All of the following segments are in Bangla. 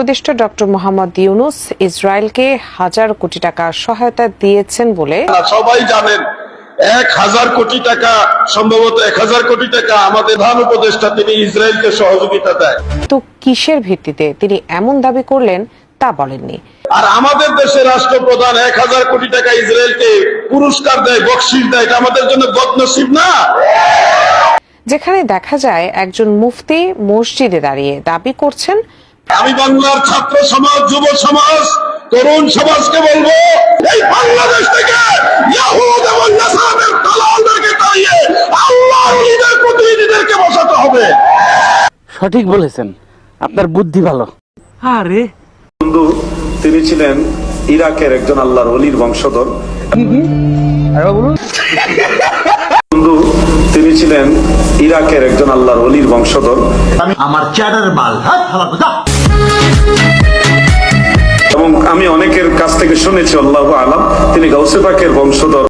উপদেষ্টা ডক্টর মোহাম্মদ ইউনুস ইসরায়েলকে হাজার কোটি টাকা সহায়তা দিয়েছেন বলে সবাই জানেন এক হাজার কোটি টাকা সম্ভবত এক হাজার কোটি টাকা আমাদের প্রধান উপদেষ্টা তিনি ইসরায়েলকে সহযোগিতা দেয়। তো কিসের ভিত্তিতে তিনি এমন দাবি করলেন তা বলেননি। আর আমাদের দেশের রাষ্ট্রপ্রধান এক হাজার কোটি টাকা ইসরায়েলকে পুরস্কার দেয় বকশিস দেয় এটা আমাদের জন্য বদনসিব না? যেখানে দেখা যায় একজন মুফতি মসজিদে দাঁড়িয়ে দাবি করছেন আমি বাংলার ছাত্র সমাজ যুব সমাজ তরুণ সমাজকে বলব এই বাংলাদেশ থেকে ইয়াহুদ এবং নাসারাদের দালালদেরকে তাড়িয়ে আল্লাহর ঈদের প্রতিনিধিদেরকে বসাতে হবে। সঠিক বলেছেন। আপনার বুদ্ধি ভালো। আরে। বন্ধু তিনি ছিলেন ইরাকের একজন আল্লাহর অলির বংশধর। বন্ধু তিনি ছিলেন ইরাকের একজন আল্লাহর অলির বংশধর। আমার চ্যাটার বাল হাত হালা যা এবং আমি অনেকের কাছ থেকে শুনেছি আল্লাহ আলাম তিনি গাউসে পাকের বংশধর।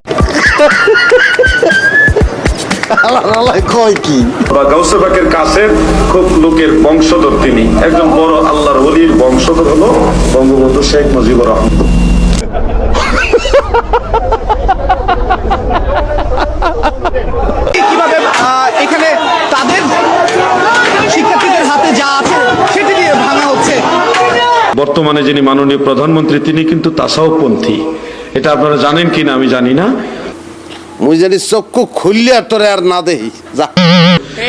কয় কি? বা গাউসে পাকের কাছের খুব লোকের বংশধর তিনি। একজন বড় আল্লাহর অলির বংশধর হলো বঙ্গবন্ধু শেখ মুজিবুর রহমান কীভাবে আহ, এখানে তাদের শিক্ষার্থীদের হাতে যা আছে সেটি দিয়ে ভাঙা হচ্ছে বর্তমানে যিনি মাননীয় প্রধানমন্ত্রী তিনি কিন্তু তাসাওপন্থী এটা আপনারা জানেন কিনা আমি জানি না। মুই জানি চক্ষু খুললে তোরে আর না দেহি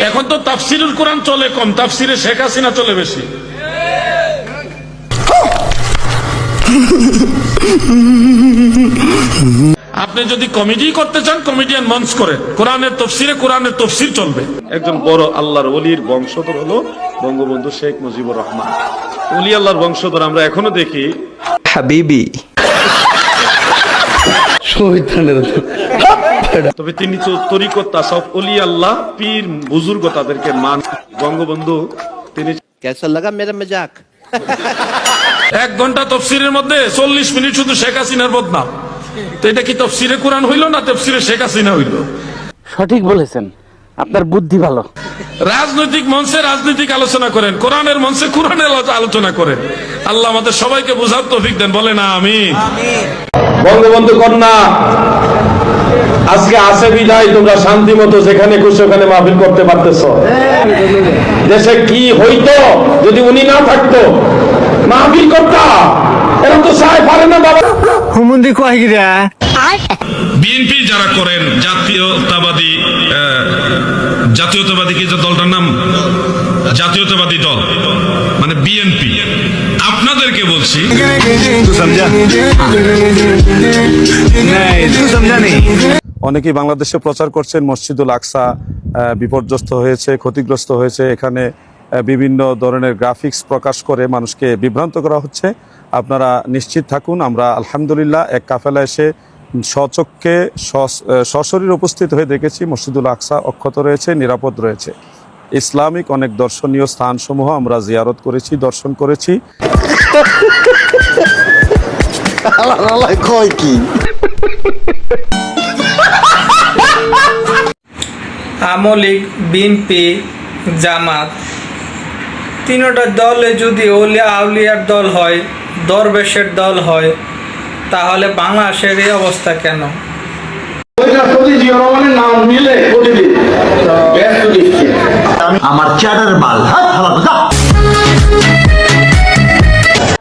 এখন তো তাফসিরুল কোরআন চলে কম তাফসিরে শেখ হাসিনা চলে বেশি। আপনি যদি কমেডি করতে চান কমেডিয়ান মঞ্চ করে। কোরআনের তফসিরে কোরআনের তফসির চলবে। একজন বড় আল্লাহর অলির বংশধর হলো বঙ্গবন্ধু শেখ মুজিবুর রহমান। অলি আল্লাহর বংশধর আমরা এখনও দেখি। হাবিবি। তবে তিনি তো তরিকত তাসাউফ অলি আল্লাহ পীর বুজুর্গ তাদেরকে মান বঙ্গবন্ধু তিনি কেসা লাগা মেরা মজাক এক ঘণ্টা তফসিরের মধ্যে চল্লিশ মিনিট শুধু শেখ হাসিনার বদনাম। তো এটা কি তফসিরে কোরআন হইল না তফসিরে শেখ হাসিনা হইল? সঠিক বলেছেন। আপনার বুদ্ধি ভালো। রাজনৈতিক মঞ্চে রাজনৈতিক আলোচনা করেন কোরআনের মঞ্চে কোরআনের আলোচনা করেন। আল্লাহ আমাদের সবাইকে বোঝার তৌফিক দেন বলে না আমি বঙ্গবন্ধু কন্যা আজকে আছে বিদায় তোমরা শান্তি মতো যেখানে খুশি ওখানে মাহফিল করতে পারতেছ। দেশে কি হইতো যদি উনি না থাকতো? মাহফিল করতা এরা তো সাই পারে না বাবা। বিএনপি যারা করেন জাতীয়তাবাদী জাতীয়তাবাদী কি যে দলটার নাম? জাতীয়তাবাদী দল মানে বিএনপি। আপনাদেরকে বলছি অনেকেই বাংলাদেশে প্রচার করছেন মসজিদুল আকসা আহ, বিপর্যস্ত হয়েছে ক্ষতিগ্রস্ত হয়েছে এখানে বিভিন্ন ধরনের গ্রাফিক্স প্রকাশ করে মানুষকে বিভ্রান্ত করা হচ্ছে। আপনারা নিশ্চিত থাকুন আমরা আলহামদুলিল্লাহ এক কাফেলা এসে স্বচক্ষে সশরীর উপস্থিত হয়ে দেখেছি মসজিদুল আকসা অক্ষত রয়েছে নিরাপদ রয়েছে। ইসলামিক অনেক দর্শনীয় স্থানসমূহ আমরা জিয়ারত করেছি দর্শন করেছি। কয় কি? আমলিক বিএনপি জামাত তিনোটা দলে যদি ওলিয়া আউলিয়ার দল হয় দরবেশের দল হয় তাহলে বাংলাদেশের এই অবস্থা কেন? আমার চ্যাটার যা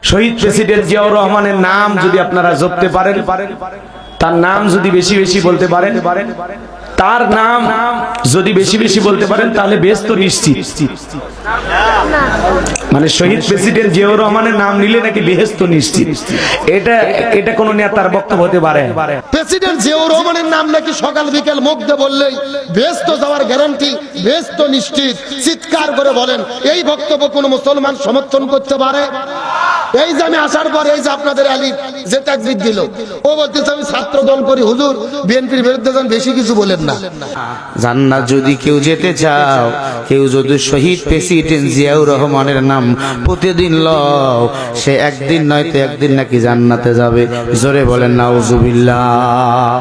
শহীদ প্রেসিডেন্ট জিয়াউর রহমানের নাম যদি আপনারা জপতে পারেন তার নাম যদি বেশি বেশি বলতে পারেন। তার নাম যদি বেশি বেশি বলতে পারেন, তাহলে বেশ তো নিশ্চিত। মানে শহীদ প্রেসিডেন্ট জিয়াউর রহমানের নাম নিলে নাকি বেহেস্ত নিশ্চিত। এটা এটা কোন নেতার বক্তব্য হতে পারে। প্রেসিডেন্ট জিয়াউর রহমানের নাম নাকি সকাল বিকেল দিয়ে বললেই ব্যস্ত যাওয়ার গ্যারান্টি ব্যস্ত নিশ্চিত। চিৎকার করে বলেন, এই বক্তব্য কোন মুসলমান সমর্থন করতে পারে? এই যে আমি আসার পর এই যে আপনাদের আলী যে তাকবির দিল ও বলতেছে আমি ছাত্র দল করি হুজুর বিএনপির বিরুদ্ধে যেন বেশি কিছু বলেন না। জান্নাত যদি কেউ যেতে চাও কেউ যদি শহীদ প্রেসিডেন্ট জিয়াউর রহমানের নাম প্রতিদিন লও সে একদিন নয়তো একদিন নাকি জান্নাতে যাবে। জোরে বলেন নাউজুবিল্লাহ।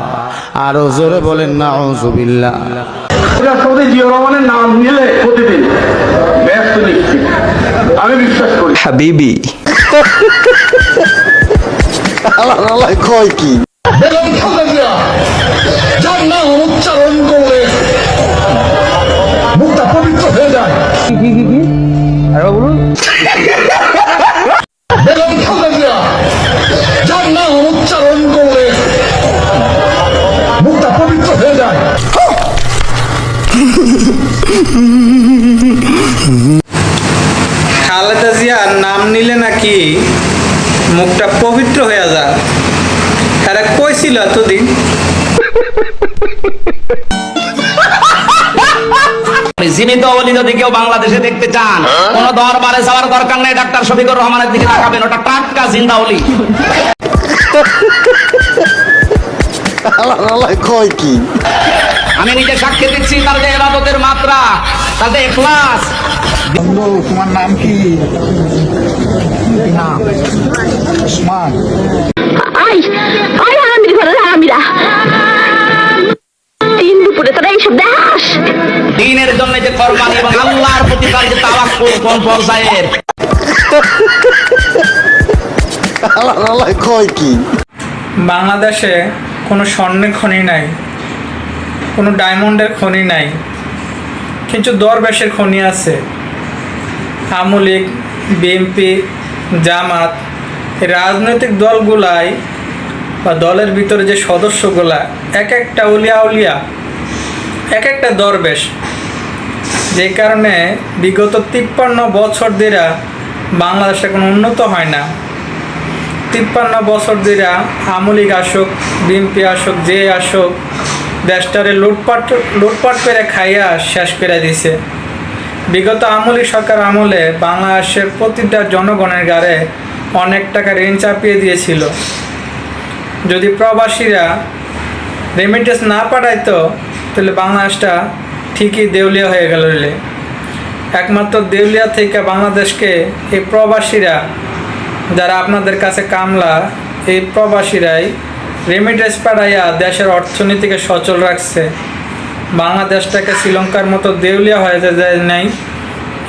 আরও জোরে বলেন জিয়া রহমানের নাম নিলে প্রতিদিন ব্যস্ত আমি বিশ্বাস করি। হাবিবি। কয় কি? যার নাম উচ্চারণ করলে মুখটা পবিত্র হয়ে যায়। বেগম খালেদা যার নাম উচ্চারণ করলে মুখটা পবিত্র হয়ে যায়। জিয়ার নাম নিলে নাকি মুখটা পবিত্র হয়ে যায় তারা কইছিল এতদিন। জীবিত অবলি যদি কেউ বাংলাদেশে দেখতে চান কোন দরবারে যাওয়ার দরকার নেই ডাক্তার শফিকুর রহমানের দিকে তাকাবেন ওটা টাটকা জিন্দা অলি। কয় কি? আমি নিজে সাক্ষী দিচ্ছি তার যে এবাদতের মাত্রা তার যে এখলাস। দিনের জন্য যে কোরবানি এবং আল্লাহর প্রতি তার যে তাওয়াক্কুল কোন পর্যায়ের কয় কি? বাংলাদেশে কোনো স্বর্ণের খনি নাই। কোনো ডায়মন্ডের খনি নাই। কিন্তু দরবেশের খনি আছে। আওয়ামী লীগ বিএনপি, জামাত, রাজনৈতিক দলগুলাই বা দলের ভিতরে যে সদস্যগুলা, এক একটা উলিয়া উলিয়া, এক একটা দরবেশ যে কারণে বিগত তিপ্পান্ন বছর ধরে বাংলাদেশে কোনো উন্নত হয় না। তিপ্পান্ন বছর ধরে আমলিগ আসুক, বিএনপি আসুক, যে আসুক দেশটারে লুটপাট লুটপাট করে খাইয়া শেষ করে দিছে বিগত আমলি সরকার আমলে বাংলাদেশের প্রতিটা জনগণের গাড়ে অনেক টাকা ঋণ চাপিয়ে দিয়েছিল যদি প্রবাসীরা রেমিটেন্স না পাঠাইতো, তাহলে বাংলাদেশটা ঠিকই দেউলিয়া হয়ে গেল রে। একমাত্র দেউলিয়া থেকে বাংলাদেশকে এই প্রবাসীরা, যারা আপনাদের কাছে কামলা, এই প্রবাসীরাই রেমিটেন্স পাঠাইয়া দেশের অর্থনীতিকে সচল রাখছে। বাংলাদেশটাকে শ্রীলঙ্কার মতো দেউলিয়া হয়ে যায় নাই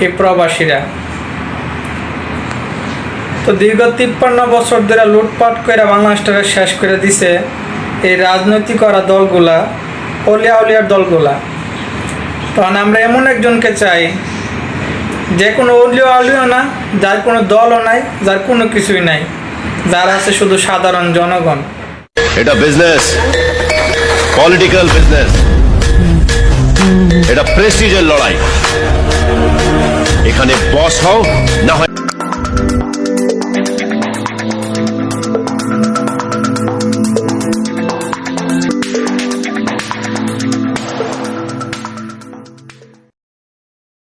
এই প্রবাসীরা। তো দীর্ঘ তিপ্পান্ন বছর ধরে লুটপাট করে বাংলাদেশটাকে শেষ করে দিছে এই রাজনৈতিক করা দলগুলা, অলিয়া উলিয়ার দলগুলা। তখন আমরা এমন একজনকে চাই, যে কোনো অলিও আলিও না, যার কোনো দলও নাই, যার কোনো কিছুই নাই, যার আছে শুধু সাধারণ জনগণ। এটা বিজনেস পলিটিক্যাল বিজনেস এটা প্রেস্টিজের লড়াই। এখানে বস হও না হয়